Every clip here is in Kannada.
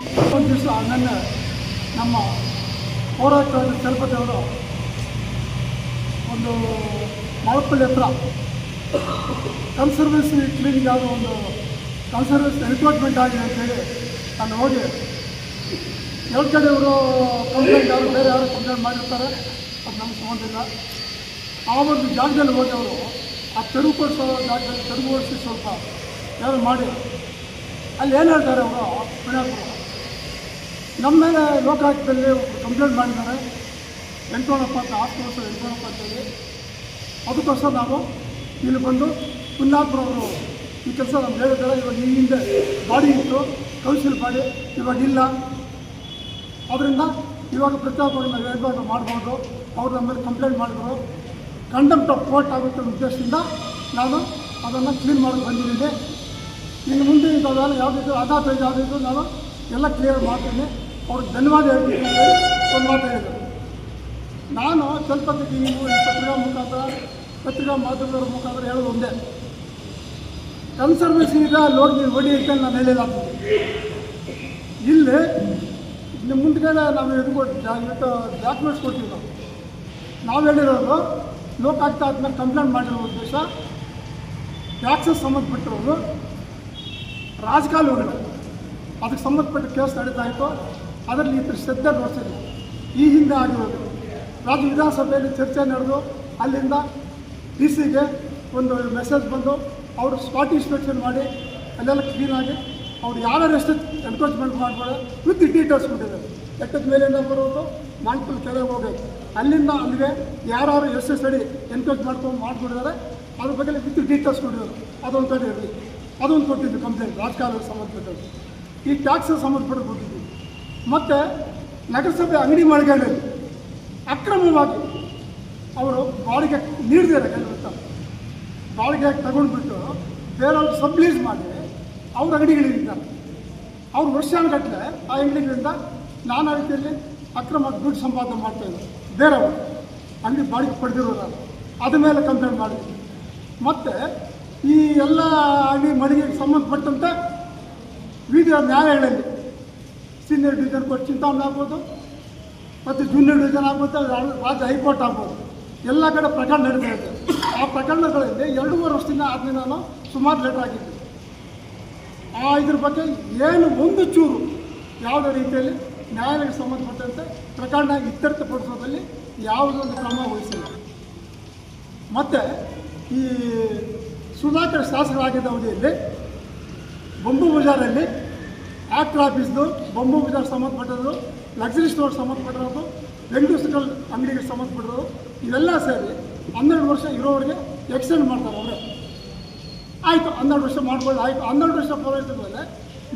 ಒಂದು ದಿವಸ ನನ್ನ ನಮ್ಮ ಹೋರಾಟದ ತಲುಪದವರು ಒಂದು ಮಾವಪ್ಪಳ್ಳಿ ಹತ್ರ. ಕನ್ಸರ್ವೆನ್ಸಿ ಕ್ಲೀನಿಂಗ್ ಯಾವುದೋ ಒಂದು ಕನ್ಸರ್ವೆನ್ಸಿ ಡಿಪಾರ್ಟ್ಮೆಂಟ್ ಆಗಿದೆ ಅಂತೇಳಿ ನಾನು ಹೋಗಿ ಎರಡು ಕಡೆಯವರು ಕಂಪ್ಲೇಂಟ್ ಯಾರು ಬೇರೆ ಯಾರು ಕಂಪ್ಲೇಂಟ್ ಮಾಡಿರ್ತಾರೆ. ಅದು ನಮ್ಗೆ ಸಂಬಂಧಿಲ್ಲ ಆ ಒಂದು ಜಾಗದಲ್ಲಿ ಹೋಗಿ ಅವರು ಆ ತೆರವುಗೊಳಿಸೋ ಜಾಗದಲ್ಲಿ ತೆರವುಗೊಳಿಸಿ ಸ್ವಲ್ಪ ಯಾರು ಮಾಡಿ. ಅಲ್ಲಿ ಏನು ಹೇಳ್ತಾರೆ ಅವರು? ಪುಣ್ಯಾತ್ಮರು ನಮ್ಮ ಮೇಲೆ ಲೋಕಾಯುಕ್ತದಲ್ಲಿ ಕಂಪ್ಲೇಂಟ್ ಮಾಡಿದ್ದಾರೆ. ಎಂಟುನೂರ ಅಂತ ಆರು ವರ್ಷ ಎಂಟುನೂರ ಅಂತೇಳಿ ಅದಕ್ಕೋಸ್ಕರ ನಾವು ಇಲ್ಲಿ ಬಂದು ಪುಣ್ಯಾತ್ಮರವರು ಈ ಕೆಲಸ ನಮ್ಗೆ ಹೇಳಿದ್ದಾರೆ. ಇವಾಗ ಈ ಹಿಂದೆ ಬಾಡಿ ಇತ್ತು, ಕೌನ್ಸಿಲ್ ಬಾಡಿ ಇವಾಗ ಇಲ್ಲ. ಅದರಿಂದ ಇವಾಗ ಪ್ರತಿಯೊಬ್ಬರು ನಾವು ಹೇಳ್ಬೋದು ಮಾಡ್ಬೋದು ಅವ್ರು ನಮ್ಮ ಮೇಲೆ ಕಂಪ್ಲೇಂಟ್ ಮಾಡಿದ್ರು. ಕಂಡಮ್ಟ್ ಆಫ್ ಕೋರ್ಟ್ ಆಗುತ್ತೆ ಉದ್ದೇಶದಿಂದ ನಾನು ಅದನ್ನು ಕ್ಲೀನ್ ಮಾಡಿ ಬಂದಿದ್ದೀನಿ. ಇನ್ನು ಮುಂದೆ ಇದೆಲ್ಲ ಯಾವುದಿದ್ರು ಅದಾತ ಯಾವುದಿದ್ರು ನಾನು ಎಲ್ಲ ಕ್ಲಿಯರ್ ಮಾಡ್ತೀನಿ. ಅವ್ರಿಗೆ ಧನ್ಯವಾದ ಹೇಳ್ತೀನಿ ಒಂದು ಮಾತು ಹೇಳಿದರು. ನಾನು ಸ್ವಲ್ಪ ನೀವು ಪತ್ರಿಕಾ ಮುಖಾಂತರ, ಪತ್ರಿಕಾ ಮಾಧ್ಯಮದವರ ಮುಖಾಂತರ ಹೇಳೋದು ಒಂದೇ. ಕನ್ಸರ್ವೇಷನ್ ಈಗ ಲೋಡ್ ನೀವು ಅಂತ ನಾನು ಹೇಳಿಲ್ಲ ಇಲ್ಲಿ ನಿಮ್ಮ ಮುಂದ್ಗಡೆ ನಾವು ಇದು ಕೊಟ್ಟು ಡಾಕ್ಯುಮೆಂಟ್ಸ್ ಕೊಡ್ತೀವಿ ನಾವು ನಾವು ಹೇಳಿರೋದು ಆಗ್ತಾ ಆದ್ಮೇಲೆ ಕಂಪ್ಲೇಂಟ್ ಮಾಡಿರೋ ಉದ್ದೇಶ ಟ್ಯಾಕ್ಸಸ್ ಸಂಬಂಧಪಟ್ಟಿರೋದು ರಾಜಕಾಲುವೆಗಳು ಅದಕ್ಕೆ ಸಂಬಂಧಪಟ್ಟ ಕೇಸ್ ನಡೀತಾ ಇತ್ತು. ಅದರಲ್ಲಿ ಇತರ ಶ್ರದ್ಧೆ ನೋಡ್ತಿದ್ವಿ ಈ ಹಿಂದೆ ಆಗಿರೋದು ರಾಜ್ಯ ವಿಧಾನಸಭೆಯಲ್ಲಿ ಚರ್ಚೆ ನಡೆದು ಅಲ್ಲಿಂದ ಡಿ ಸಿಗೆ ಒಂದು ಮೆಸೇಜ್ ಬಂದು ಅವರು ಸ್ಪಾಟ್ ಇನ್ಸ್ಪೆಕ್ಷನ್ ಮಾಡಿ, ಅಲ್ಲೆಲ್ಲ ಕ್ಲೀನಾಗಿ ಅವ್ರು ಯಾರ್ಯಾರು ಎಷ್ಟು ಎನ್ಕ್ರೋಚ್ಮೆಂಟ್ ಮಾಡ್ಬೋದು ವಿತ್ ಡೀಟೇಲ್ಸ್ ಕೊಟ್ಟಿದ್ದಾರೆ. ಬೆಟ್ಟದ ಮೇಲೆ ಬರೋದು ಮಾನ್ಪುಲ್ ಕೆಳಗೆ ಹೋಗಬೇಕು ಅಲ್ಲಿಂದ ಅಲ್ಲಿಗೆ ಯಾರು ಎಷ್ಟು ಅಡಿ ಎನ್ಕ್ರೋಚ್ ಮಾಡ್ಕೊಂಡು ಮಾಡಿಬಿಟ್ಟಿದ್ದಾರೆ ಅದ್ರ ಬಗ್ಗೆ ವಿತ್ ಡೀಟೇಲ್ಸ್ ಕೊಟ್ಟಿದ್ದಾರೆ. ಅದೊಂದು ಕಡೆ ಇರಲಿ. ಅದೊಂದು ಕೊಟ್ಟಿದ್ದು ಕಂಪ್ಲೇಂಟ್ ರಾಜಕಾರಣಕ್ಕೆ ಸಂಬಂಧಪಟ್ಟದ್ದು. ಈ ಟ್ಯಾಕ್ಸ್ ಸಂಬಂಧಪಟ್ಟು ಕೊಟ್ಟಿದ್ದು. ಮತ್ತು ನಗರಸಭೆ ಅಂಗಡಿ ಮಳಿಗೆಗಳಲ್ಲಿ ಅಕ್ರಮವಾಗಿ ಅವರು ಬಾಳಿಗೆ ನೀಡದೇ ಕೆಲವರು ಬಾಳಿಗೆ ತಗೊಂಡ್ಬಿಟ್ಟು ಬೇರೆಯವ್ರು ಸಬ್ಲೀಸ್ ಮಾಡಿ ಅವ್ರ ಅಂಗಡಿಗಳಿಂದ ಅವ್ರು ವರ್ಷಾನುಗಟ್ಟಲೆ ಆ ಅಂಗಡಿಗಳಿಂದ ನಾನಾ ರೀತಿಯಲ್ಲಿ ಅಕ್ರಮ ದುಡ್ಡು ಸಂಪಾದನೆ ಮಾಡ್ತಾಯಿದ್ದಾರೆ ಬೇರೆಯವರು ಅಂಗಡಿ ಬಾಡಿಗೆ ಪಡೆದಿರೋರು ಅದ್ರ ಮೇಲೆ ಕಂಪ್ಲೇಂಟ್ ಮಾಡಿದ್ವಿ ಮತ್ತು ಈ ಎಲ್ಲ ಅಂಗಡಿ ಮಳಿಗೆಗೆ ಸಂಬಂಧಪಟ್ಟಂತೆ ವಿವಿಧ ನ್ಯಾಯಾಲಯಗಳಲ್ಲಿ ಸೀನಿಯರ್ ಡಿವಿಷನ್ ಕೋರ್ಟ್ ಚಿಂತಾಮಣಿ ಆಗ್ಬೋದು. ಮತ್ತು ಜೂನಿಯರ್ ಡಿವಿಷನ್ ಆಗ್ಬೋದು ರಾಜ್ಯ ಹೈಕೋರ್ಟ್ ಆಗ್ಬೋದು. ಎಲ್ಲ ಕಡೆ ಪ್ರಕರಣ ನಡೀತಾ ಆ ಪ್ರಕರಣಗಳಲ್ಲಿ ಎರಡೂವರೆ ವರ್ಷದಿಂದ ಆದ್ಮೇಲೆ ನಾನು ಸುಮಾರು ಲೆಟರ್ ಆಗಿದ್ದೆ ಆ ಇದ್ರ ಬಗ್ಗೆ ಏನು ಒಂದು ಚೂರು ಯಾವುದೇ ರೀತಿಯಲ್ಲಿ ನ್ಯಾಯಾಲಯಕ್ಕೆ ಸಂಬಂಧಪಟ್ಟಂತೆ ಪ್ರಕರಣ ಇತ್ಯರ್ಥಪಡಿಸೋದ್ರಲ್ಲಿ ಯಾವುದೊಂದು ಕ್ರಮ ವಹಿಸಿಲ್ಲ. ಮತ್ತು ಈ ಸುಧಾಕರ್ ಶಾಸಕರಾಗಿದ್ದ ಅವಧಿಯಲ್ಲಿ ಬೊಂಬು ಬಜಾರಲ್ಲಿ ಆಕ್ಟರ್ ಆಫೀಸ್ದು ಬೊಂಬು ಬಜಾರ್ ಸಂಬಂಧಪಟ್ಟದ್ದು ಲಕ್ಸುರಿ ಸ್ಟೋರ್ ಸಂಬಂಧಪಟ್ಟಿರೋದು ವೆಂಕಟೇಶ್ವರ ಅಂಗಡಿಗೆ ಸಂಬಂಧಪಟ್ಟಿರೋದು ಇವೆಲ್ಲ ಸೇರಿ ಹನ್ನೆರಡು ವರ್ಷ ಇರೋರಿಗೆ ಎಕ್ಸ್ಟೆಂಡ್ ಮಾಡ್ತಾರೆ ಅವರೇ. ಆಯಿತು, ಹನ್ನೆರಡು ವರ್ಷ ಮಾಡ್ಬೋದು ಆಯಿತು, ಹನ್ನೆರಡು ವರ್ಷ ಪೂರೈಸಿದ ಮೇಲೆ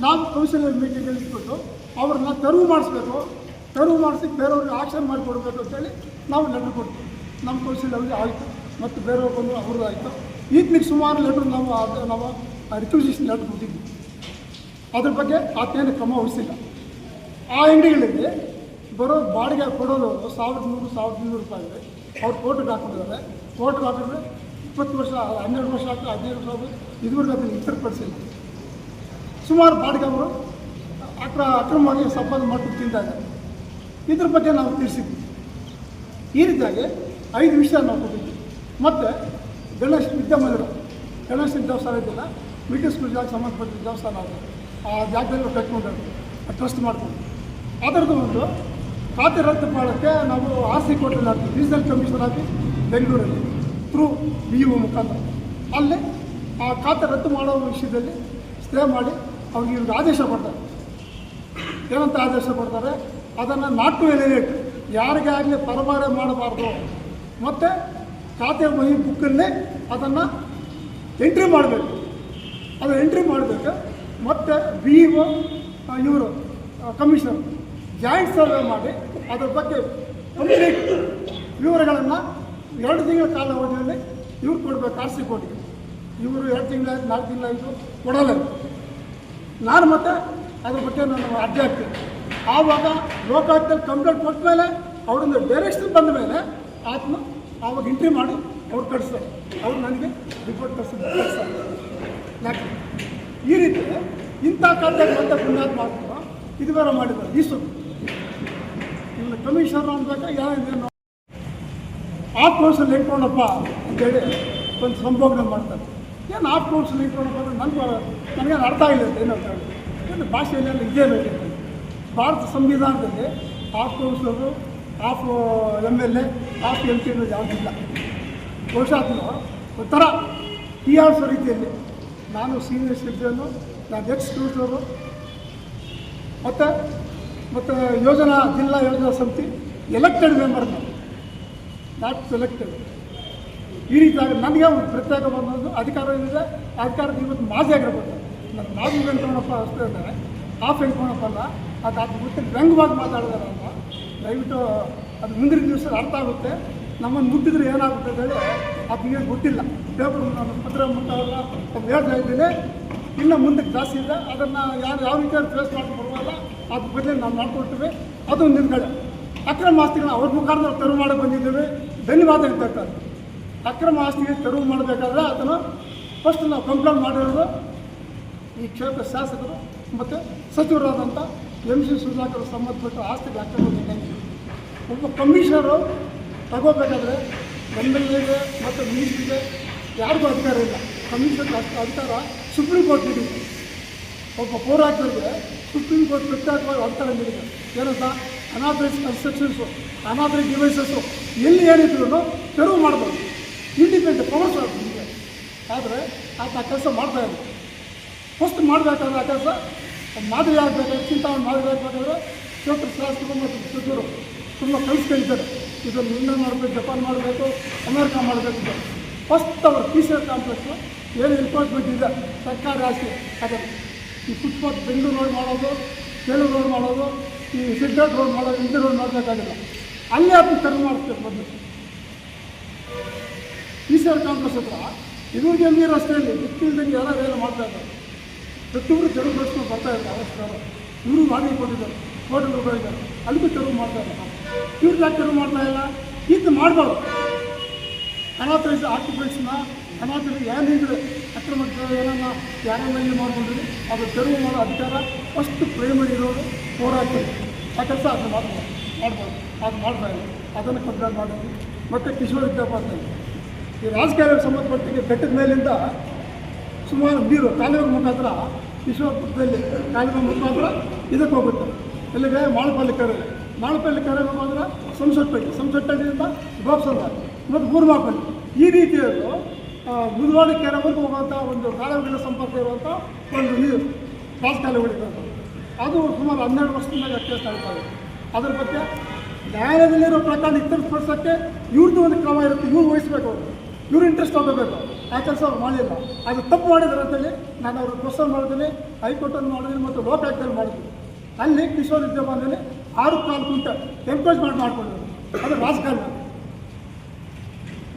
ನಾವು ಕೌನ್ಸಿಲ್ ಮೀಟಿಂಗ್ ಇಟ್ಬಿಟ್ಟು ಅವ್ರನ್ನ ತೆರವು ಮಾಡಿಸ್ಬೇಕು, ತೆರವು ಮಾಡಿಸಿ ಬೇರೆಯವ್ರಿಗೆ ಆಕ್ಷನ್ ಮಾಡಿಕೊಡ್ಬೇಕು ಅಂತೇಳಿ ನಾವು ಲೆಟ್ರ್ ಕೊಡ್ತೀವಿ. ನಮ್ಮ ಕೌನ್ಸಿಲರ್ಗೆ ಆಯಿತು, ಮತ್ತು ಬೇರೆಯವ್ರು ಬಂದು ಅವ್ರದ್ದು ಆಯಿತು. ಈಗಲಿಗೆ ಸುಮಾರು ಲೆಟ್ರ್ ನಾವು ನಾವು ರಿಕ್ವಿಸಿಷನ್ ಲೆಟ್ರ್ ಕೊಟ್ಟಿದ್ವಿ ಅದ್ರ ಬಗ್ಗೆ ಆತೇನು ಕ್ರಮ ವಹಿಸಿಲ್ಲ. ಆ ಅಂಗಡಿಗಳಿಗೆ ಬರೋ ಬಾಡಿಗೆ ಕೊಡೋದು ಸಾವಿರದ ನೂರು, ಸಾವಿರದ ಇನ್ನೂರು ರೂಪಾಯಿ ಇದೆ. ಅವ್ರು ಕೋರ್ಟ್ಗೆ ಹಾಕೊಂಡಿದ್ದಾರೆ. ಕೋರ್ಟ್ಗೆ ಹಾಕಿದ್ರೆ ಇಪ್ಪತ್ತು ವರ್ಷ, ಹನ್ನೆರಡು ವರ್ಷ ಆಗ್ತದೆ ಹದಿನೈದು ವರ್ಷ ಆಗ್ತದೆ ಇದುವರೆಗೂ ಅದನ್ನು ಇತರಪಡಿಸಿಲ್ಲ ಸುಮಾರು ಬಾಡಿಗೆ ಅವರು ಅಕ್ರ, ಅಕ್ರಮವಾಗಿ ಸಂಪಾದನೆ ಮಾಡ್ಕೊಂಡು ತಿಂದಾಗ ಇದ್ರ ಬಗ್ಗೆ ನಾವು ತಿಳಿಸಿದ್ವಿ. ಈ ರೀತಿಯಾಗಿ ಐದು ವಿಷಯ ನಾವು ಕೊಟ್ಟಿದ್ವಿ. ಮತ್ತು ಗಣೇಶ್ ವಿದ್ಯಾಮಂದಿರ, ಗಣೇಶನ ದೇವಸ್ಥಾನ ಇದೆಯಲ್ಲ? ಮಿಡ್ಲ್ ಸ್ಕೂಲ್ ಜಾಗ ಸಂಬಂಧಪಟ್ಟ ದೇವಸ್ಥಾನ ಅದು? ಆ ಜಾಗದಲ್ಲಿ ಕಟ್ಕೊಂಡು ಟ್ರಸ್ಟ್ ಮಾಡ್ತೀವಿ. ಅದರದ್ದು ಒಂದು ಖಾತೆ ರದ್ದು ಮಾಡೋಕ್ಕೆ ನಾವು ಆರ್ ಸಿ ಕೋರ್ಟಲ್ಲಿ ರೀಸನಲ್ ಕಮಿಷನರ್ ಆಗಿ ಬೆಂಗಳೂರಲ್ಲಿ ಥ್ರೂ ಬಿ ಯು ಮುಖಾಂತರ. ಅಲ್ಲಿ ಆ ಖಾತೆ ರದ್ದು ಮಾಡೋ ವಿಷಯದಲ್ಲಿ ಸ್ಟೇ ಮಾಡಿ ಅವ್ರಿಗೆ ಇವ್ರಿಗೆ ಆದೇಶ ಕೊಡ್ತಾರೆ. ಏನಂತ ಆದೇಶ ಕೊಡ್ತಾರೆ? ಅದನ್ನು ನಾಟ್ ಟು ಎಲಿನೇಟ್ ಯಾರಿಗೆ ಆಗಲಿ ಪರಮಾರೆ ಮಾಡಬಾರ್ದು. ಮತ್ತು ಖಾತೆ ವಹಿ ಬುಕ್ಕಲ್ಲಿ ಅದನ್ನು ಎಂಟ್ರಿ ಮಾಡಬೇಕು. ಅದು ಎಂಟ್ರಿ ಮಾಡಬೇಕು? ಮತ್ತು ಬಿ ಒ ಇವರು ಕಮಿಷನರ್ ಜಾಯಿಂಟ್ ಸರ್ವೆ ಮಾಡಿ ಅದರ ಬಗ್ಗೆ ಕಂಪ್ಲೀಟ್ ವಿವರಗಳನ್ನು ಎರಡು ತಿಂಗಳ ಕಾಲಾವಧಿಯಲ್ಲಿ ಇವ್ರು ಕೊಡಬೇಕು, ಆರ್ ಸಿ ಕೋರ್ಟ್ಗೆ. ಇವರು ಎರಡು ತಿಂಗಳಾಯ್ತು ನಾಲ್ಕು ತಿಂಗಳಾಯಿತು ಕೊಡಲ್ಲ. ನಾನು ಮತ್ತೆ ಅದ್ರ ಬಗ್ಗೆ ನಾನು ಅರ್ಜಿ ಆವಾಗ ಲೋಕಾಯುಕ್ತದಲ್ಲಿ ಕಂಪ್ಲೇಂಟ್ ಕೊಟ್ಟ ಮೇಲೆ ಅವರಿಂದ ಡೈರೆಕ್ಷನ್ ಬಂದ ಮೇಲೆ ಆತ್ಮ ಆವಾಗ ಎಂಟ್ರಿ ಮಾಡಿ ಅವ್ರು ಕಳಿಸ್ತಾರೆ. ಅವ್ರು ನನಗೆ ರಿಪೋರ್ಟ್ ಕಳಿಸ್ತಾರೆ ಯಾಕೆ ಈ ರೀತಿ ಇಂಥ ಕಾಲದಲ್ಲಿ ಮತ್ತೆ ಪುಣ್ಯಾತ್ ಮಾಡ್ತಾರೆ ಇದು ಬೇರೆ ಮಾಡಿದ್ದಾರೆ ಈ ಸುತ್ತು ಇನ್ನು ಕಮಿಷನರ್ ಅನ್ಬೇಕಾ ಯಾವ ಆಫ್ ಕೌನ್ಸಿಲ್ ಇಟ್ಕೊಂಡಪ್ಪ ಅಂತೇಳಿ ಒಂದು ಸಂಭೋಗನೆ ಮಾಡ್ತಾರೆ. ಏನು ಆಫ್ ಕೌನ್ಸಿಲ್ ಇಟ್ಕೊಂಡಪ್ಪ ಅಂದ್ರೆ ನನಗೆ ನನಗೇನು ಅರ್ಥ ಆಗಿಲ್ಲ ಏನು ಅಂತ ಹೇಳಿ. ಏನು ಭಾಷೆಯಲ್ಲೆಲ್ಲ ಇದೇ ಬೇಕಿತ್ತು. ಭಾರತ ಸಂವಿಧಾನದಲ್ಲಿ of councillor of M L A of M C ಅನ್ನೋದು ಯಾವುದಿಲ್ಲ ಬಹುಶಃ ಒಂಥರ ಆರ್ಸ್ ರೀತಿಯಲ್ಲಿ ನಾನು ಸೀನಿಯರ್ ಸಿಟಿಜನ್ನು ನಾನು ಎಕ್ಸ್ ಕ್ಯೂಟರು ಮತ್ತು ಮತ್ತು ಯೋಜನಾ ಜಿಲ್ಲಾ ಯೋಜನಾ ಸಮಿತಿ ಎಲೆಕ್ಟೆಡ್ ಮೆಂಬರ್ ನಾನು. ನಾಟ್ ಸೆಲೆಕ್ಟೆಡ್ ಈ ರೀತಿಯಾಗಿ ನನಗೆ ಒಂದು ಪ್ರತ್ಯೇಕ ಬಂದು ಅಧಿಕಾರ ಏನಿದೆ ಅಧಿಕಾರದ ಇವತ್ತು ಮಾಜಿ ಆಗಿರ್ಬೋದು. ನನ್ನ ಮಾಜಿ ವೆಂಕಟರಮಣಪ್ಪ ಅಷ್ಟೇ ಇದ್ದಾರೆ ಆ ವೆಂಕಟರಮಣಪ್ಪ ಅಲ್ಲ. ಅದು ಅದು ಗೊತ್ತಿಲ್ಲ ವ್ಯಂಗ್ಯವಾಗಿ ಮಾತಾಡಿದಾರೆ ಅಂತ ದಯವಿಟ್ಟು ಅದು ಮುಂದಿನ ದಿವಸ ಅರ್ಥ ಆಗುತ್ತೆ. ನಮ್ಮನ್ನು ಮುಟ್ಟಿದ್ರೆ ಏನಾಗುತ್ತೆ ಅಂತ ಹೇಳಿ ಅದು ನಿಮಗೆ ಗೊತ್ತಿಲ್ಲ. ಪೇಪರ್ ನಾನು ಪತ್ರ ಮುಟ್ಟಾಗ ಹೇಳ್ತಾ ಇದ್ದೀನಿ. ಇನ್ನು ಮುಂದಕ್ಕೆ ಜಾಸ್ತಿ ಇದೆ ಅದನ್ನು ಯಾರು ಯಾವ ರೀತಿಯಲ್ಲಿ ಫೇಸ್ ಮಾಡಿ ಬರುವಲ್ಲ, ಅದ್ರ ಬಗ್ಗೆ ನಾವು ಮಾಡ್ಕೊಳ್ತೀವಿ ಅದು ನಿಮ್ಗಡೆ ಅಕ್ರಮ ಆಸ್ತಿಗಳನ್ನ ಅವ್ರ ಮುಖಾಂತರ ತೆರವು ಮಾಡಿ ಬಂದಿದ್ದೇವೆ. ಧನ್ಯವಾದ ಹೇಳ್ತಾರೆ. ಅಕ್ರಮ ಆಸ್ತಿಗೆ ತೆರವು ಮಾಡಬೇಕಾದ್ರೆ ಅದನ್ನು ಫಸ್ಟ್ ನಾವು ಕಂಪ್ಲೇಂಟ್ ಮಾಡಿರೋದು ಈ ಕ್ಷೇತ್ರ ಶಾಸಕರು ಮತ್ತು ಸಚಿವರಾದಂಥ ಎಂ ಸಿ ಸುಧಾಕರ್ ಸಂಬಂಧಪಟ್ಟ ಆಸ್ತಿಗೆ ಅಕ್ರಮ ಒಬ್ಬ ಕಮಿಷನರು ತಗೋಬೇಕಾದ್ರೆ ಎಂ ಎಲ್ ಎಗೆ ಮತ್ತು ಮಿನಿಸ್ಟ್ರಿಗೆ ಯಾರಿಗೂ ಅಧಿಕಾರ ಇಲ್ಲ. ಕಮಿಷನ್ ಅಧಿಕಾರ ಸುಪ್ರೀಂ ಕೋರ್ಟ್ ನೀಡಿದೆ. ಒಬ್ಬ ಪೌರಾತ್ಮರಿಗೆ ಸುಪ್ರೀಂ ಕೋರ್ಟ್ ಪ್ರತ್ಯೇಕವಾಗಿ ಅಧಿಕಾರ ನೀಡಿದೆ. ಏನಂತ? ಅನಾಥ್ರೈಸ್ ಕನ್ಸ್ಟ್ರಕ್ಷನ್ಸು, ಅನಾಥ್ರೈಸ್ ಡಿವೈಸಸ್ಸು ಎಲ್ಲಿ ಏನಿದ್ರು ತೆರವು ಮಾಡ್ಬೋದು. ಇಂಡಿಪೆಂಡೆಂಟ್ ಪವರ್ಸ್ ನಿಮಗೆ ಆದರೆ ಆತ ಆ ಕೆಲಸ ಮಾಡ್ತಾ ಇಲ್ಲ. ಫಸ್ಟ್ ಮಾಡಬೇಕಾದ್ರೆ ಆ ಕೆಲಸ ಮಾದರಿ ಆಗಬೇಕಾದ್ರೆ ಚಿಂತಾವಣೆ ಮಾದರಿ ಆಗಬೇಕಾದ್ರೆ ಕ್ಷೇತ್ರ ಶಾಸಕರು ಮತ್ತು ಸಚಿವರು ತುಂಬ ಕಲಿಸ್ಕೊಂಡಿದ್ದಾರೆ ಇದನ್ನು ಇಂಡಿಯಾ ಮಾಡಬೇಕು, ಜಪಾನ್ ಮಾಡಬೇಕು, ಅಮೇರಿಕಾ ಮಾಡಬೇಕು ಫಸ್ಟ್ ಅವರು ಸಿ ಆರ್ ಕಾಂಪ್ಲೆಕ್ಸು ಏನು ಇಂಪಾರ್ಟ್ಮೆಂಟ್ ಇದೆ ಸರ್ಕಾರ ಆಸ್ತಿ ಅದನ್ನು ಈ ಫುಟ್ಪಾತ್ ಬೆಂಗಳೂರು ರೋಡ್ ಮಾಡೋದು ಬೇಲೂರು ರೋಡ್ ಮಾಡೋದು, ಈ ಸಿದ್ಧಾರ್ಥ ರೋಡ್ ಮಾಡೋದು, ಇಂಥ ರೋಡ್ ಮಾಡಬೇಕಾಗಿಲ್ಲ. ಅಲ್ಲೇ ಅದನ್ನು ಕರ್ ಮಾಡಿಸ್ಬೇಕು ಪಿ ಸಿ ಆರ್ ಕಾಂಪ್ಲೆಕ್ಸ್ ಹತ್ರ ಇವ್ರಿಗೆ ಎಲ್ಲಿ? ರಸ್ತೆಯಲ್ಲಿ. ಗೊತ್ತಿಲ್ಲದಂಗೆ ಯಾರು ಏನು ಮಾಡ್ತಾ ಇದ್ದಾರೆ. ಪ್ರತಿಯೊಬ್ಬರು ತೆರವು ಬರ್ತಾ ಇದ್ದಾರೆ. ಅವಶ್ಯಕರು ಇವರು ಮಾಡಿ ಕೊಟ್ಟಿದ್ದಾರೆ ಕೋಟಿ ರೂಪಾಯಿ ಇದ್ದಾರೆ. ಅಲ್ಲಿಗೂ ತೆರವು ಮಾಡ್ತಾ ಇದ್ದಾರೆ. ಇವ್ರು ಯಾಕೆ ಮಾಡ್ತಾ ಇಲ್ಲ? ಇದು ಮಾಡಬಾರ್ದು. ಅನಾಥರೈಸ್ ಆಕ್ಯುಪೇಷನ್ನ ಅನಾಥರಿಗೆ ಏನಿದ್ರೆ ಅಕ್ರಮ ಏನನ್ನ ಯಾರನ್ನ ಮೇಲೆ ಮಾಡ್ಕೊಂಡಿರಿ, ಅದು ತೆರವು ಮಾಡೋ ಅಧಿಕಾರ ಫಸ್ಟ್ ಇರೋರು ಹೋರಾಡ್ತಾರೆ. ಆ ಕೆಲಸ ಅದನ್ನು ಮಾಡ್ಬೋದು ಮಾಡ್ಬೋದು ಅದು ಮಾಡ್ತಾ ಇಲ್ಲ. ಅದನ್ನು ಕಂಪ್ಲೇಂಟ್ ಮಾಡೋದು ಮತ್ತು ಕಿಶೋರ್ ವಿದ್ಯಾಪಾತ್ರೆ ಈ ರಾಜಕೀಯ ಸಂಬಂಧಪಟ್ಟಿಗೆ ಬೆಟ್ಟದ ಮೇಲಿಂದ ಸುಮಾರು ನೀರು ಕಾಲುವೆ ಮುಖಾಂತರ ವಿಶ್ವಪುರದಲ್ಲಿ ಕಾಲುವೆ ಮುಖಾಂತರ ಇದಕ್ಕೆ ಹೋಗುತ್ತೆ. ಇಲ್ಲಿಗೆ ಮಾಳಪಲ್ಲಿ ಮಾಳಪಲ್ಲಿ ಕೆರೆ ಅಂದರೆ ಸಂಸಟ್ಟಲ್ಲಿ ಸಂಸಟ್ಟಲ್ಲಿಂದ ಗೋಪ್ಸಂದ ಮತ್ತು ಮೂರ್ಮಾಪಲ್ಲಿ ಈ ರೀತಿಯಲ್ಲಿ ಮುದುವಾಡಿ ಕೆರೆವರೆಗೂ ಹೋಗುವಂಥ ಒಂದು ಕಾಲುವೆಗಳ ಸಂಪರ್ಕ ಇರುವಂಥ ಒಂದು ನೀರು ರಾಜಕಾಲುವೆಗಳಿರೋದು ಅದು ಸುಮಾರು ಹನ್ನೆರಡು ವರ್ಷದಿಂದ ವ್ಯತ್ಯಾಸ ಆಗ್ತಾ ಇದೆ. ಅದ್ರ ಬಗ್ಗೆ ನ್ಯಾಯಾಲಯದಲ್ಲಿರೋ ಪ್ರಕರಣ ಇತ್ತರಿಸ್ಪಡಿಸೋಕ್ಕೆ ಇವ್ರದ್ದು ಒಂದು ಕ್ರಮ ಇರುತ್ತೆ. ಇವ್ರು ವಹಿಸ್ಬೇಕು ಇವ್ರು ಇಂಟ್ರೆಸ್ಟ್ ಆಗಬೇಕು ಆ ಕೆಲಸ ಅವ್ರು ಮಾಡಿಲ್ಲ ಅದು ತಪ್ಪು ಮಾಡಿದ್ರು ಅಂತೇಳಿ ನಾನು ಅವ್ರಿಗೆ ಕ್ವಶನ್ ಮಾಡಿದ್ದೀನಿ ಹೈಕೋರ್ಟಲ್ಲಿ ಮಾಡಿದ್ದೀನಿ ಮತ್ತು ಲೋಕಾಯುಕ್ತಲ್ಲಿ ಮಾಡಿದ್ದೀನಿ. ಅಲ್ಲಿ ಕಿಶೋರ್ ವಿದ್ಯಮಾನದಲ್ಲಿ ಆರು ಕಾಲು ಕುಂಟೆ ಮಾಡಿ ಮಾಡ್ಕೊಂಡು ಅದು ರಾಜಕಾರಣ.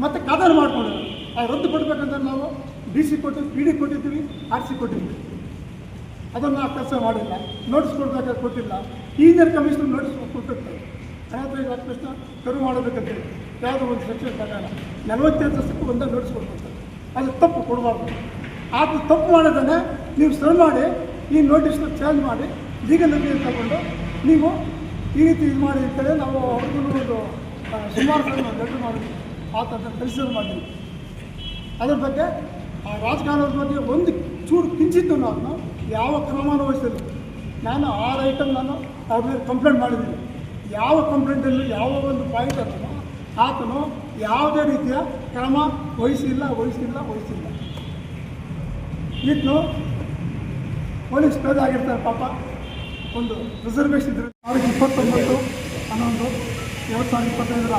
ಮತ್ತು ಕದರ್ ಮಾಡ್ಕೊಂಡು ಅದು ರದ್ದು ಕೊಡ್ಬೇಕಂದ್ರೆ ನಾವು ಡಿ ಸಿ ಕೊಟ್ಟಿದ್ವಿ ಪಿ ಡಿ ಕೊಟ್ಟಿದ್ದೀವಿ ಆರ್ ಸಿ ಕೊಟ್ಟಿದ್ದೀವಿ. ಅದನ್ನು ಆ ಕೆಲಸ ಮಾಡಿಲ್ಲ. ನೋಟಿಸ್ ಕೊಡ್ಬೇಕಾದ್ರೆ ಕೊಟ್ಟಿಲ್ಲ. ಈಗಿನ ಕಮಿಷನ್ ನೋಟಿಸ್ ಕೊಟ್ಟಿರ್ತಾರೆ. ಅನಾಥರಿಗೆ ತಕ್ಷಣ ತೆರವು ಮಾಡಬೇಕಂತೇಳಿ ಯಾವುದೋ ಒಂದು ಸೆಕ್ಷನ್ ಪ್ರಕಾರ ನಲವತ್ತೈದು ವರ್ಷಕ್ಕೂ ಒಂದೇ ನೋಟಿಸ್ ಕೊಡ್ಬೇಕು. ಅದು ತಪ್ಪು, ಕೊಡಬಾರ್ದು. ಅದು ತಪ್ಪು ಮಾಡೋದನ್ನು ನೀವು ಸರ್ ಮಾಡಿ, ಈ ನೋಟಿಸ್ನ ಚೇಂಜ್ ಮಾಡಿ ಲೀಗಲ್ ಒಪಿನಿಯನ್ ತಗೊಂಡು ನೀವು ಈ ರೀತಿ ಇದು ಮಾಡಿ ಅಂತೇಳಿ ನಾವು ಅವ್ರಿಗೂ ಒಂದು ಸುಮಾರು ದೊಡ್ಡ ಮಾಡಿದ್ವಿ. ಆ ಥರದ ಮಾಡಿದ್ವಿ. ಅದ್ರ ಬಗ್ಗೆ ಆ ರಾಜಕಾರಣದ ಬಗ್ಗೆ ಒಂದು ಚೂರು ಕಿಂಚಿತ್ತು ನಾನು ಯಾವ ಕ್ರಮನೂ ವಹಿಸಿಲ್ಲ ನಾನು ಆ ಐಟಮ್ ನಾನು ಅವ್ರ ಮೇಲೆ ಕಂಪ್ಲೇಂಟ್ ಮಾಡಿದ್ದೀನಿ. ಯಾವ ಕಂಪ್ಲೇಂಟಲ್ಲಿ ಯಾವ ಒಂದು ಪಾಯಿಂಟ್ ಅದನ್ನು ಆತನು ಯಾವುದೇ ರೀತಿಯ ಕ್ರಮ ವಹಿಸಿಲ್ಲ ವಹಿಸಿಲ್ಲ ವಹಿಸಿಲ್ಲ ಇದನ್ನು ಪೊಲೀಸ್ ಪೇದಾಗಿರ್ತಾರೆ ಪಾಪ. ಒಂದು ರಿಸರ್ವೇಶನ್ ಇದ್ರೆ ತಾರೀಕು ಇಪ್ಪತ್ತೊಂಬತ್ತು ಹನ್ನೊಂದು, ಎರಡು ಸಾವಿರದ ಇಪ್ಪತ್ತೈದರ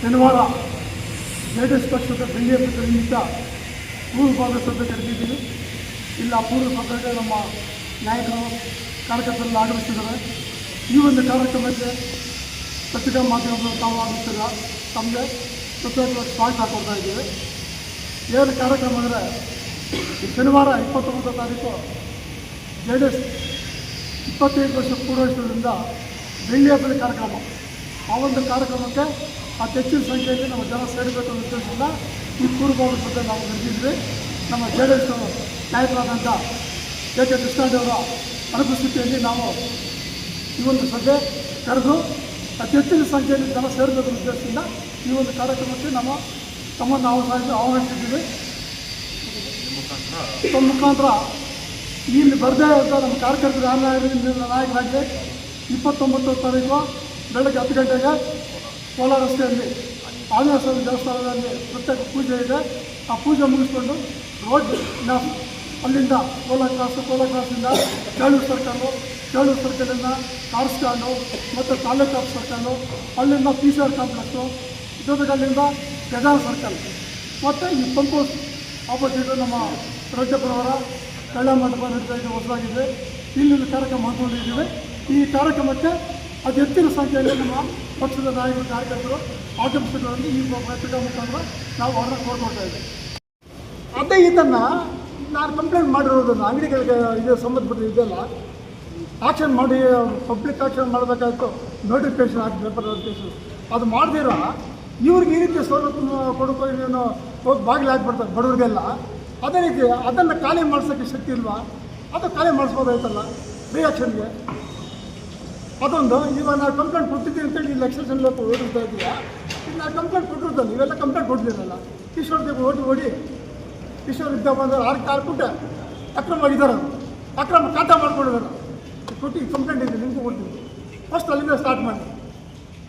ಶನಿವಾರ ಲೇಟೆಸ್ಟ್ ಪಕ್ಷದ ಬೆಳ್ಳಿಯ ನಿಮಿತ್ತ ಪೂರ್ವ ಭಾಗ ಸಭೆ ಕರೆದಿದ್ದೀವಿ ಇಲ್ಲ, ಪೂರ್ವ ಸಭೆಗೆ ನಮ್ಮ ನಾಯಕರು, ಕಾರ್ಯಕರ್ತರಲ್ಲಿ ಆಗಮಿಸಿದ್ದಾರೆ. ಈ ಒಂದು ಕಾರ್ಯಕ್ರಮಕ್ಕೆ ಪತ್ರಿಕಾ ಮಾಧ್ಯಮಗಳು ತಾವು ಆಗುತ್ತಿಲ್ಲ ತಮಗೆ ಪ್ರತ್ಯೇಕವಾಗಿ ಸ್ವಾಗತ ಕೊಡ್ತಾ ಇದ್ದೀವಿ. ಏನು ಕಾರ್ಯಕ್ರಮ ಅಂದರೆ ಶನಿವಾರ ಇಪ್ಪತ್ತೊಂಬತ್ತು ತಾರೀಕು ಜೆ ಡಿ ಎಸ್ ಇಪ್ಪತ್ತೈದು ವರ್ಷ ಪೂರೈಸಿದ್ರಿಂದ ಬೆಳ್ಳಿ ಹಬ್ಬದ ಕಾರ್ಯಕ್ರಮ. ಆ ಒಂದು ಕಾರ್ಯಕ್ರಮಕ್ಕೆ ಅತಿ ಹೆಚ್ಚಿನ ಸಂಖ್ಯೆಯಲ್ಲಿ ನಮ್ಮ ಜನ ಸೇರಬೇಕು ಅನ್ನೋ ಉದ್ದೇಶದಿಂದ ಈ ಪೂರ್ವಭಾವಿ ಸಭೆ ನಾವು ನಡೆದಿದ್ವಿ. ನಮ್ಮ ಜೆ ಡಿ ಎಸ್ ನಾಯಕರಾದಂಥ ಕೆ ಕೆ ಕೃಷ್ಣಾಜಿಯವರ ಅನುಪಸ್ಥಿತಿಯಲ್ಲಿ ನಾವು ಈ ಒಂದು ಸಭೆ ಕರೆದು ಅತಿ ಹೆಚ್ಚಿನ ಸಂಖ್ಯೆಯಲ್ಲಿ ಜನ ಸೇರಬೇಕು ಅನ್ನೋ ಉದ್ದೇಶದಿಂದ ಈ ಒಂದು ಕಾರ್ಯಕ್ರಮಕ್ಕೆ ನಮ್ಮ ತಮ್ಮನ್ನು ಆಹ್ವಾನಿಸಿ ಆಹ್ವಾನಿಸಿದ್ದೀವಿ. ಮುಖಾಂತರ ಇಲ್ಲಿ ಬರದೇ ಇದ್ದ ನಮ್ಮ ಕಾರ್ಯಕರ್ತರು ಯಾರು ನಾಯಕರಾಗಿ ಇಪ್ಪತ್ತೊಂಬತ್ತು ತಾರೀಕು ಬೆಳಗ್ಗೆ ಹತ್ತು ಗಂಟೆಗೆ ಕೋಲಾರ ರಸ್ತೆಯಲ್ಲಿ ಆಂಜನೇಯ ಸ್ವಾಮಿ ದೇವಸ್ಥಾನದಲ್ಲಿ ಪ್ರತ್ಯೇಕ ಪೂಜೆ ಇದೆ. ಆ ಪೂಜೆ ಮುಗಿಸ್ಕೊಂಡು ರೋಡ್ ಅಲ್ಲಿಂದ ಕೋಲಾರ ಕ್ರಾಸ್ ಕೋಲಾರ ಕ್ರಾಸಿಂದ ಕೇಳೂರು ಸರ್ಕಲ್ಲು ಕೇಳೂರು ಸರ್ಕಲಿಂದ ಕಾರ್ ಸ್ಟ್ಯಾಂಡು ಮತ್ತು ತಾಲೂಕು ಆಫ್ ಸರ್ಕಲ್ಲು ಅಲ್ಲಿಂದ ಪಿ ಸಿ ಆರ್ ಕಾಂಪ್ಲೆಕ್ಸು ಜೊತೆಗೆ ಅಲ್ಲಿಂದ ಗಜಾನ ಸರ್ಕಲ್ ಮತ್ತು ಈ ಪಂಪು ಆಪೋಸಿಟ್ ನಮ್ಮ ರಾಜ್ಯಪುರವರ ಕಳ್ಳ ಮಂಟಪ ನಡೀತಾ ಇದೆ, ಹೊಸದಾಗಿದೆ. ಇಲ್ಲಿ ಕಾರ್ಯಕ್ರಮ ಹಮ್ಮಿಕೊಂಡಿದ್ದೀವಿ ಈ ಕಾರ್ಯಕ್ರಮಕ್ಕೆ ಅತಿ ಹೆಚ್ಚಿನ ಸಂಖ್ಯೆಯಲ್ಲಿ ನಮ್ಮ ಪಕ್ಷದ ನಾಯಕರು, ಕಾರ್ಯಕರ್ತರು ಆಗಮಿಸಿದ್ರಲ್ಲಿ ಈ ಪತ್ರಿಕಾ ಮುಖಾಂತರ ನಾವು ಅವರನ್ನು ಕೋರ್ಕೊಳ್ತಾ ಇದ್ದೀವಿ. ಅದೇ ಇದನ್ನು ನಾನು ಕಂಪ್ಲೇಂಟ್ ಮಾಡಿರೋದನ್ನು ಅಂಗಡಿಗಳಿಗೆ ಇದು ಸಂಬಂಧಪಟ್ಟ ಇದೆಲ್ಲ ಆಕ್ಷನ್ ಮಾಡಿ ಪಬ್ಲಿಕ್ ಆಕ್ಷನ್ ಮಾಡಬೇಕಾಯ್ತು ನೋಟಿಫಿಕೇಶನ್ ಆಗಿ ಪೇಪರ್ ನೋಟಿಫಿಕೇಶನ್ ಅದು ಮಾಡ್ದಿರ, ಇವ್ರಿಗೆ ಈ ರೀತಿ ಸೌಲಭ್ಯ ಕೊಡೋಕೆ ಏನು ಹೋಗಿ ಬಾಗಿಲು ಹಾಕ್ಬಿಡ್ತಾರೆ ಬಡವ್ರಿಗೆಲ್ಲ. ಅದೇ ರೀತಿ ಅದನ್ನು ಖಾಲಿ ಮಾಡಿಸೋಕ್ಕೆ ಶಕ್ತಿ ಇಲ್ವಾ? ಅದು ಖಾಲಿ ಮಾಡಿಸ್ಬೋದಾಯ್ತಲ್ಲ ರಿಯಾಕ್ಷನ್ಗೆ ಅದೊಂದು ಇವಾಗ ನಾವು ಕಂಪ್ಲೇಂಟ್ ಕೊಟ್ಟಿದ್ದೀನಿ ಅಂತೇಳಿ ಈ ಲೋಕ ಓಡಿಸ್ತಾ ಇದೆಯಾ ಈಗ ನಾವು ಕಂಪ್ಲೇಂಟ್ ಕೊಟ್ಟಿರ್ತಾನೆ ಇವೆಲ್ಲ ಕಂಪ್ಲೇಂಟ್ ಕೊಡ್ತೀರಲ್ಲ ಕಿಶೋರ್ ದೇವ್ ಓಡಿ ಓಡಿ, ಕಿಶೋರ್ ಇದ್ದ ಬಂದ್ರೆ ಆರು ಕಾರ್ ಕೊಟ್ಟೆ ಅಕ್ರಮ ಆಗಿದ್ದಾರೆ. ಅಕ್ರಮ ಖಾತೆ ಮಾಡ್ಕೊಂಡಿದ್ದಾರೆ. ಕೊಟ್ಟು ಕಂಪ್ಲೇಂಟ್ ಇದೆ, ನಿಮಗೂ ಕೊಡ್ತೀನಿ. ಫಸ್ಟ್ ಅಲ್ಲಿಂದ ಸ್ಟಾರ್ಟ್ ಮಾಡಿ.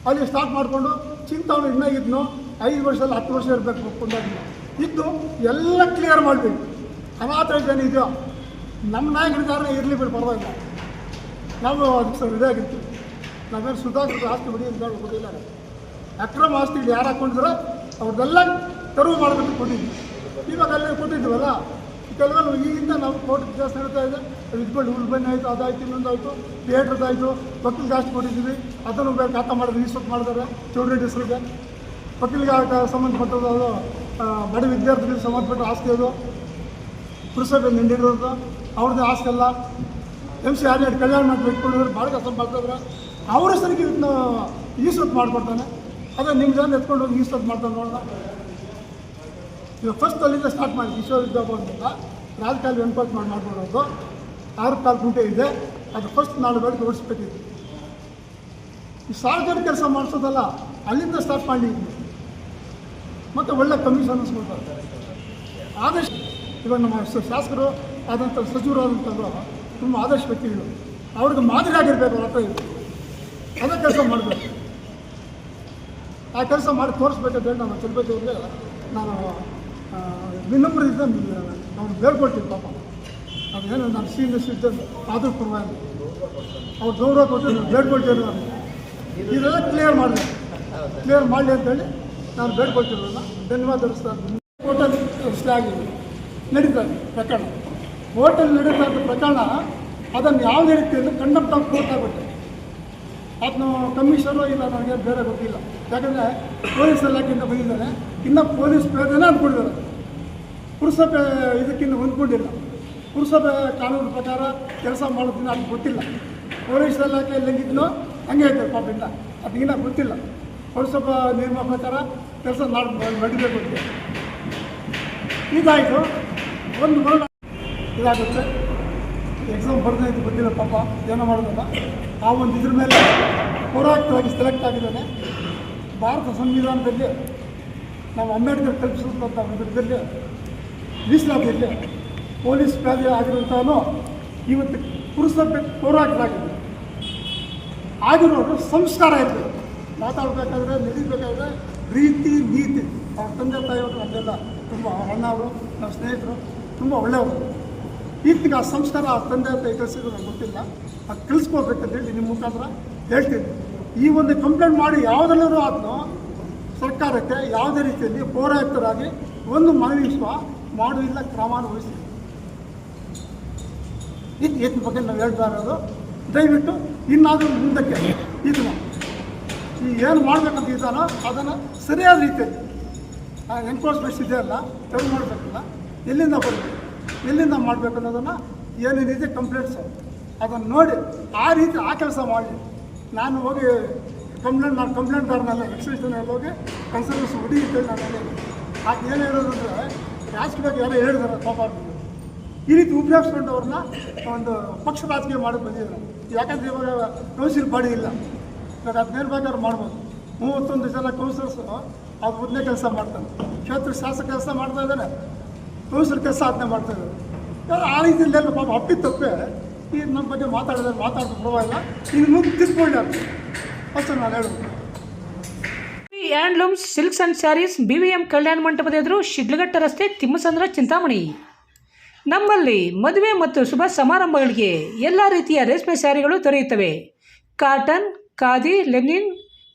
ಅಲ್ಲಿ ಸ್ಟಾರ್ಟ್ ಮಾಡಿಕೊಂಡು ಚಿಂತವನು ಇನ್ನೂ ಇದ್ನು, ಐದು ವರ್ಷದಲ್ಲಿ ಹತ್ತು ವರ್ಷ ಇರಬೇಕು ಕೊಂಡಾಗಿ ಇದ್ದು ಎಲ್ಲ ಕ್ಲಿಯರ್ ಮಾಡಬೇಕು. ಅನಾಥ ಜನ ಇದೆಯೋ ನಮ್ಮ ನಾಯಕರಿದ್ದಾರೆ ಇರಲಿ ಬಿಡಿ, ಪರವಾಗಿಲ್ಲ. ನಾವು ಸರ್ ಇದಾಗಿರ್ತೀವಿ ನಾವೇನು ಸುಧಾಕರ್ ಆಸ್ತಿ ಅಂತ ಗೊತ್ತಿಲ್ಲ ಅಕ್ರಮ ಇಲ್ಲಿ ಯಾರು ಹಾಕೊಂಡಿದ್ರೆ ಅವ್ರದ್ದೆಲ್ಲ ತೆರವು ಮಾಡಬೇಕು ಕೊಟ್ಟಿದ್ವಿ. ಇವಾಗ ಅಲ್ಲಿ ಕೊಟ್ಟಿದ್ವಲ್ಲ ಕೆಲವರು ಈಗಿಂದ ನಾವು ಕೋರ್ಟ್ ಜಾಸ್ತಿ ನಡೀತಾ ಇದೆ. ಇದ್ಕೊಂಡು ಉಲ್ಬಣ್ಣೆ ಆಯಿತು, ಅದಾಯ್ತು ಇನ್ನೊಂದಾಯಿತು ಥಿಯೇಟ್ರದಾಯಿತು ಪಕ್ಕಿಲ್ ಜಾಸ್ತಿ ಕೊಟ್ಟಿದ್ದೀವಿ. ಅದನ್ನು ಬೇರೆ ಖಾತಾ ಮಾಡಿದ್ರೆ ಈಸ್ವತ್ತು ಮಾಡಿದ್ದಾರೆ ಚೌಡ್ರಿ ಹೆಸರಿಗೆ ವಕೀಲಿಗೆ ಸಂಬಂಧಪಟ್ಟದ್ದು ಅದು ಬಡ ವಿದ್ಯಾರ್ಥಿಗಳಿಗೆ ಸಂಬಂಧಪಟ್ಟ ಆಸ್ತಿ ಅದು. ಪುರಸಭೆ ನಿಂಡಿರೋದು ಅವ್ರದ್ದು ಆಸ್ತಿ ಅಲ್ಲ. ಎಂ ಸಿ ಆರ್ ಕಲ್ಯಾಣ ಮಾಡಿ ಇಟ್ಕೊಂಡಿದ್ರು ಭಾಳ ಕಷ್ಟ ಮಾಡ್ತಾಯಿದ್ರೆ ಅವ್ರ ಹೆಸರಿಗೆ ಇದನ್ನ ಈಸ್ವತ್ತು ಮಾಡಿಕೊಡ್ತಾನೆ. ಅದೇ ನಿಮ್ಮ ಜನ ಎತ್ಕೊಂಡು ಹೋಗಿ ಈಸ್ವತ್ತು ಮಾಡ್ತಾನೆ ನೋಡೋಣ ಇವಾಗ ಫಸ್ಟ್ ಅಲ್ಲಿಂದ ಸ್ಟಾರ್ಟ್ ಮಾಡಿ ವಿಶ್ವವಿದ್ಯಾಭವನದಿಂದ ರಾಜಕಾಲ ವೆಂಪತ್ ಮಾಡಿ ಮಾಡ್ಕೊಡೋದು ಆರು ಕಾಲು ಗುಂಟೆ ಇದೆ. ಅದು ಫಸ್ಟ್ ನಾಳೆ ಬೆಳಗ್ಗೆ ತೋರಿಸ್ಬೇಕಿತ್ತು ಈ ಸಾರ್ವಜನಿಕ ಕೆಲಸ ಮಾಡಿಸೋದಲ್ಲ, ಅಲ್ಲಿಂದ ಸ್ಟಾರ್ಟ್ ಮಾಡಿ. ಮತ್ತು ಒಳ್ಳೆ ಕಮಿಷನ್ ಬರ್ತಾರೆ ಆದಷ್ಟು ಇವಾಗ ನಮ್ಮ ಶಾಸಕರು ಆದಂಥ ಸಚಿವರು ಆದಂಥವ್ರು ತುಂಬ ಆದರ್ಶ ವ್ಯಕ್ತಿಗಳು. ಅವ್ರಿಗೆ ಮಾದರಿ ಆಗಿರಬೇಕು ಅವ್ರ ಹತ್ರ ಅದೇ ಕೆಲಸ ಮಾಡಬೇಕು. ಆ ಕೆಲಸ ಮಾಡಿ ತೋರಿಸ್ಬೇಕಂತ ಹೇಳಿ ನಾನು ತಿಳ್ಬೇಕು ಅವ್ರಿಗೆ ನಾನು ವಿನಮ್ರದಿಂದ ನಾವು ಬೇಡ್ಕೊಳ್ತೀವಿ ಪಾಪ. ಅದೇನು ನಾನು ಸೀನಿಯರ್ಸ್ ಇದ್ದಂಗೆ, ಆದರೂ ಪರವಾಗಿಲ್ಲ. ಅವ್ರು ಗೌರವ ಕೊಟ್ಟು ನಾನು ಬೇಡ್ಕೊಳ್ತೀವಿ ನಾನು ಇದೆಲ್ಲ ಕ್ಲಿಯರ್ ಮಾಡಲಿ ಕ್ಲಿಯರ್ ಮಾಡಲಿ ಅಂತೇಳಿ ನಾನು ಬೇಡ್ಕೊಳ್ತಿರೋಲ್ಲ ಧನ್ಯವಾದ ಹೋಟೆಲ್ ಆಗಿದೆ. ನಡೀತಾ ಇದೆ ಪ್ರಕರಣ. ಹೋಟೆಲ್ ನಡೀತಾ ಇದ್ದ ಪ್ರಕರಣ, ಅದನ್ನು ಯಾವ ರೀತಿಯಲ್ಲಿ ಆಫ್ ಕೋರ್ಟ್ ಆಗುತ್ತೆ. ಅದನ್ನು ಕಮಿಷನರು ಇಲ್ಲ ನನಗೆ ಬೇರೆ ಗೊತ್ತಿಲ್ಲ. ಯಾಕಂದರೆ ಪೊಲೀಸ್ ಇಲಾಖೆಯಿಂದ ಬಂದಿದ್ದಾರೆ. ಇನ್ನು ಪೊಲೀಸ್ ಬೇರೆನೇ ಅಂದ್ಕೊಂಡಿದ್ದಾರೆ ಪುರಸಭೆ ಇದಕ್ಕಿಂತ ಹೊಂದ್ಕೊಂಡಿಲ್ಲ. ಪುರಸಭೆ ಕಾನೂನು ಪ್ರಕಾರ ಕೆಲಸ ಮಾಡೋದನ್ನ ಅದು ಗೊತ್ತಿಲ್ಲ. ಪೊಲೀಸ್ ಇಲಾಖೆಯಲ್ಲಿ ಹೆಂಗಿದ್ನೋ ಹಂಗೆ ಐತೆ ಪಾಪಿಂದ ಇನ್ನೂ. ಗೊತ್ತಿಲ್ಲ. ಪುರಸಭಾ ನಿಯಮ ಪ್ರಕಾರ ಕೆಲಸ ಮಾಡಿ ನಡಿಬೇಕು ಅಂತ. ಇದಾಯಿತು. ಒಂದು ಮರಣ ಇದಾಗುತ್ತೆ. ಎಕ್ಸಾಮ್ ಬರ್ದೇ ಇದ್ದು ಬಂದಿಲ್ಲ ಪಾಪ. ಏನೋ ಮಾಡೋದಲ್ಲ. ಆ ಒಂದು ಇದ್ರ ಮೇಲೆ ಪೌರಾಯುಕ್ತವಾಗಿ ಸೆಲೆಕ್ಟ್ ಆಗಿದ್ದಾನೆ. ಭಾರತ ಸಂವಿಧಾನದಲ್ಲಿ ನಾವು ಅಂಬೇಡ್ಕರ್ ಕಲ್ಪಿಸಿದಂಥ ವಿರುದ್ಧದಲ್ಲಿ ಮೀಸಲಾತಿಯಲ್ಲಿ ಪೊಲೀಸ್ ವ್ಯಾಧಿ ಆಗಿರುವಂಥವನು ಇವತ್ತು ಪುರುಷ ಹೋರಾಟದಾಗಿದೆ ಆಗಿರೋರು ಸಂಸ್ಕಾರ ಇರಬೇಕು. ಮಾತಾಡಬೇಕಾದ್ರೆ, ನಡೀಬೇಕಾದ್ರೆ ರೀತಿ, ನೀತಿ. ಅವ್ರ ತಂದೆ, ತಾಯಿಯವರು ಅದೆಲ್ಲ ತುಂಬ ಅಣ್ಣ ಅವರು, ನಮ್ಮ ಸ್ನೇಹಿತರು, ತುಂಬ ಒಳ್ಳೆಯವರು. ಈಗ ಆ ಸಂಸ್ಕಾರ ಆ ತಂದೆ ತಾಯಿ ಕಲಿಸಿದ್ರು ನಂಗೆ ಗೊತ್ತಿಲ್ಲ. ಅದು ಕಲಿಸ್ಕೋಬೇಕಂತ ಹೇಳಿ ನಿಮ್ಮ ಮುಖಾಂತರ ಹೇಳ್ತೀನಿ. ಈ ಒಂದು ಕಂಪ್ಲೇಂಟ್ ಮಾಡಿ ಯಾವುದಲ್ಲರೂ ಆದ್ನೋ ಸರ್ಕಾರಕ್ಕೆ ಯಾವುದೇ ರೀತಿಯಲ್ಲಿ ಪೌರಾಯುಕ್ತರಾಗಿ ಒಂದು ಮನವಿ ವಿಶ್ವ ಮಾಡುವಿಲ್ಲ ಕ್ರಮಾನುಭವಿಸಿ ಇದು ಇದನ್ನ ಬಗ್ಗೆ ನಾವು ಹೇಳ್ತಾ ಇರೋದು ದಯವಿಟ್ಟು ಇನ್ನಾದರೂ ಮುಂದಕ್ಕೆ ಇದನ್ನು ಏನು ಮಾಡಬೇಕಂತ ಇದ್ದಾನೋ ಅದನ್ನು ಸರಿಯಾದ ರೀತಿಯಲ್ಲಿ ಆ ಎನ್ಕ್ರೋಚ್ಮೆಂಟ್ಸ್ ಇದೆಯಲ್ಲ ತೆರವು ಮಾಡಬೇಕಲ್ಲ, ಎಲ್ಲಿಂದ ಬರಬೇಕು ಎಲ್ಲಿಂದ ಮಾಡಬೇಕು ಅನ್ನೋದನ್ನು ಏನೇನಿದೆ ಕಂಪ್ಲೇಂಟ್ಸ್ ಅದನ್ನು ನೋಡಿ, ಆ ರೀತಿ ಆ ಕೆಲಸ ಮಾಡಿ. ನಾನು ಹೋಗಿ ಕಂಪ್ಲೇಂಟ್ ನಾನು ಕಂಪ್ಲೇಂಟ್ದಾರನೆಲ್ಲ ಎಕ್ಸ್ಟೆನ್ಷನ್ ಹೋಗಿ ಕನ್ಸಲ್ಟೆನ್ಸ್ ಹುಡಿ ಅಂತೇಳಿ ನಾನು ಆಗ ಏನು ಹೇಳೋದಂದರೆ ರಾಜಕೀಯವಾಗಿ ಯಾರೋ ಹೇಳಿದಾರೆ ಪಾಪ ಈ ರೀತಿ ಉಪಯೋಗಿಸ್ಕೊಂಡು ಅವ್ರನ್ನ ಒಂದು ಪಕ್ಷ ರಾಜಕೀಯ ಮಾಡೋಕ್ಕೆ ಬಂದಿದ್ದಾರೆ. ಯಾಕಂದರೆ ಇವಾಗ ಕೌನ್ಸಿಲ್ ಬಾಡಿ ಇಲ್ಲ. ಇವಾಗ ಅದನ್ನೇನು ಬೇಕಾದ್ರೆ ಮಾಡ್ಬೋದು. ಮೂವತ್ತೊಂದು ಜನ ಕೌನ್ಸಿಲರ್ಸು ಅದು ಮೊದಲನೇ ಕೆಲಸ ಮಾಡ್ತಾನೆ ಕ್ಷೇತ್ರ ಶಾಸಕ ಕೆಲಸ ಮಾಡ್ತಾ ಇದ್ದಾನೆ ಕೌನ್ಸಿಲ್ ಕೆಲಸ ಅದನ್ನೇ ಮಾಡ್ತಾ ಇದ್ದಾರೆ ಆ ರೀತಿಯಲ್ಲೆಲ್ಲ ಪಾಪ ಅಪ್ಪಿ ತಪ್ಪೆ. ಈ ನಮ್ಮ ಬಗ್ಗೆ ಮಾತಾಡಿದ್ರೆ ಮಾತಾಡೋದು ಪರವಾಗಿಲ್ಲ. ಇನ್ನು ಮುಂದೆ ತಿದ್ಕೊಂಡು ಅಷ್ಟು ನಾನು ಹೇಳೋದು. Handlooms silks and sarees B V M ಕಲ್ಯಾಣ ಮಂಟಪದ ಎದುರು ಶಿಡ್ಲಘಟ್ಟ ರಸ್ತೆ ತಿಮ್ಮಸಂದ್ರ ಚಿಂತಾಮಣಿ. ನಮ್ಮಲ್ಲಿ ಮದುವೆ ಮತ್ತು ಶುಭ ಸಮಾರಂಭಗಳಿಗೆ ಎಲ್ಲ ರೀತಿಯ ರೇಷ್ಮೆ ಸ್ಯಾರಿಗಳು ದೊರೆಯುತ್ತವೆ. Cotton khadi, linen,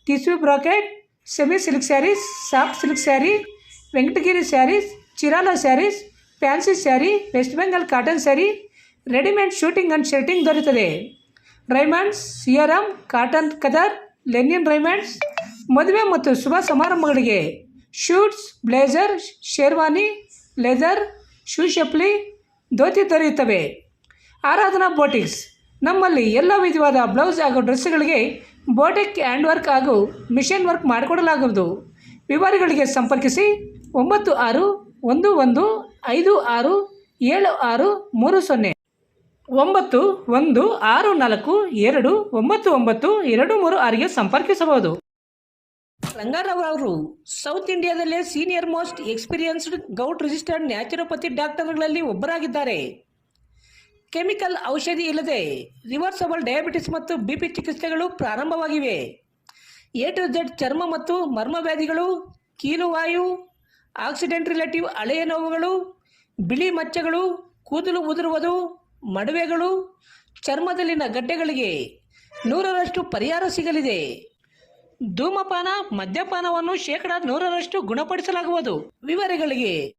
tissue brocade, semi silk sarees, soft silk saree, Venkatagiri sarees, Chirala sarees, fancy saree, West Bengal cotton saree, readymade suiting and shirting ದೊರೆಯುತ್ತದೆ. Raymonds Siyaram cotton khadar, linen Raymonds, ಮದುವೆ ಮತ್ತು ಶುಭ ಸಮಾರಂಭಗಳಿಗೆ suits blazer sherwani, leather, shoe ಶಪ್ಲಿ, dhoti ದೊರೆಯುತ್ತವೆ. ಆರಾಧನಾ ಬೋಟಿಕ್ಸ್. ನಮ್ಮಲ್ಲಿ ಎಲ್ಲ ವಿಧವಾದ ಬ್ಲೌಸ್ ಹಾಗೂ ಡ್ರೆಸ್ಗಳಿಗೆ ಬೋಟೆಕ್ ಹ್ಯಾಂಡ್ ವರ್ಕ್ ಹಾಗೂ ಮಿಷನ್ ವರ್ಕ್ ಮಾಡಿಕೊಡಲಾಗುವುದು. ವಿವರಗಳಿಗೆ ಸಂಪರ್ಕಿಸಿ ಒಂಬತ್ತು ಆರು ಒಂದು ಒಂದು ಐದು ಆರು ಏಳು ಆರು ಮೂರು ಸೊನ್ನೆ. ಒಂಬತ್ತು ಒಂದು ಆರು ನಾಲ್ಕು ಎರಡು ಒಂಬತ್ತು ಒಂಬತ್ತು ಎರಡು ಮೂರು ಆರಿಗೆ ಸಂಪರ್ಕಿಸಬಹುದು. ರಂಗಾರಾವ್ ಅವರು, south ಇಂಡಿಯಾದಲ್ಲೇ senior most experienced govt registered naturopathy ಡಾಕ್ಟರ್ಗಳಲ್ಲಿ ಒಬ್ಬರಾಗಿದ್ದಾರೆ. ಕೆಮಿಕಲ್ ಔಷಧಿ ಇಲ್ಲದೆ ರಿವರ್ಸಬಲ್ ಡಯಾಬಿಟಿಸ್ ಮತ್ತು ಬಿಪಿ ಚಿಕಿತ್ಸೆಗಳು ಪ್ರಾರಂಭವಾಗಿವೆ. ಎ ಟು ಜೆಡ್ ಚರ್ಮ ಮತ್ತು ಮರ್ಮವ್ಯಾಧಿಗಳು ಕೀಲುವಾಯು, ಆಕ್ಸಿಡೆಂಟ್ ರಿಲೇಟಿವ್ ಹಳೆಯ ನೋವುಗಳು, ಬಿಳಿ ಮಚ್ಚಗಳು, ಕೂದಲು ಉದುರುವುದು, ಮಡವೆಗಳು, ಚರ್ಮದಲ್ಲಿನ ಗಡ್ಡೆಗಳಿಗೆ ನೂರರಷ್ಟು ಪರಿಹಾರ ಸಿಗಲಿದೆ. ಧೂಮಪಾನ, ಮದ್ಯಪಾನವನ್ನು ಶೇಕಡ ನೂರರಷ್ಟು ಗುಣಪಡಿಸಲಾಗುವುದು. ವಿವರಗಳಿಗೆ